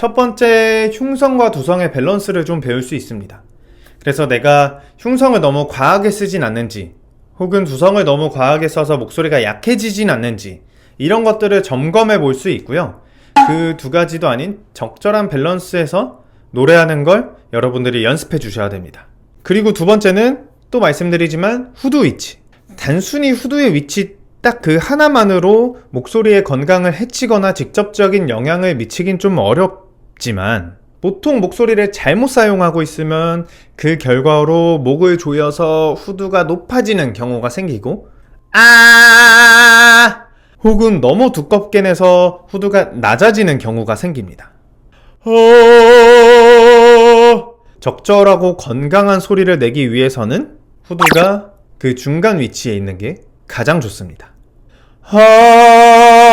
첫 번째 흉성과 두성의 밸런스를 좀 배울 수 있습니다. 그래서 내가 흉성을 너무 과하게 쓰진 않는지, 혹은 두성을 너무 과하게 써서 목소리가 약해지진 않는지, 이런 것들을 점검해 볼 수 있고요. 그 두 가지도 아닌 적절한 밸런스에서 노래하는 걸 여러분들이 연습해 주셔야 됩니다. 그리고 두 번째는 또 말씀드리지만 후두 위치. 단순히 후두의 위치 딱 그 하나만으로 목소리의 건강을 해치거나 직접적인 영향을 미치긴 좀 어렵 지만 보통 목소리를 잘못 사용하고 있으면 그 결과로 목을 조여서 후두가 높아지는 경우가 생기고 아 혹은 너무 두껍게 내서 후두가 낮아지는 경우가 생깁니다. 어... 적절하고 건강한 소리를 내기 위해서는 후두가 그 중간 위치에 있는 게 가장 좋습니다. 하...